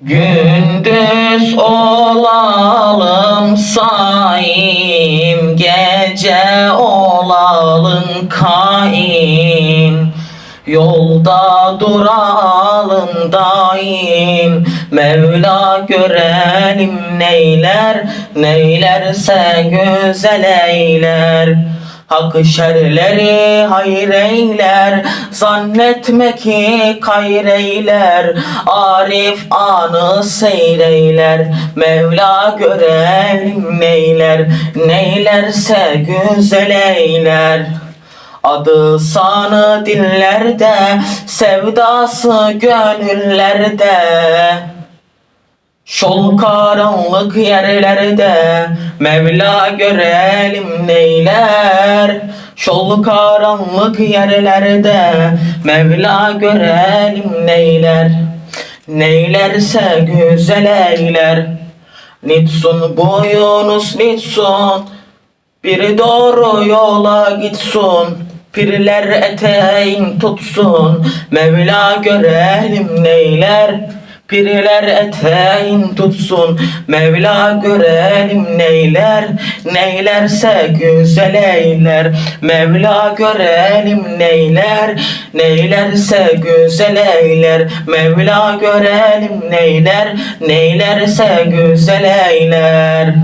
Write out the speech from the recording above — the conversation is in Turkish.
Gündüz olalım saim, gece olalım kaim. Yolda duralım daim, Mevla görelim neyler, neylerse güzel eyler. Hak şerleri hayır eyler. Zannetme ki hayır eyler. Arif anı seyreyler. Mevla görelim neyler Neylerse güzel eyler. Adı sanı dillerde Sevdası gönüllerde Şol karanlık yerlerde Mevla görelim neyler? Şol karanlık yerlerde Mevla görelim neyler? Neylerse güzel eyler. Nitsun boyunuz nitsun. Bir doğru yola gitsun Pirler eteğin tutsun. Mevla görelim neyler Pirler eteğin tutsun Mevla görelim neyler Neylerse güzel eyler. Mevla görelim neyler Neylerse güzel eyler. Mevla görelim neyler Neylerse güzel eyler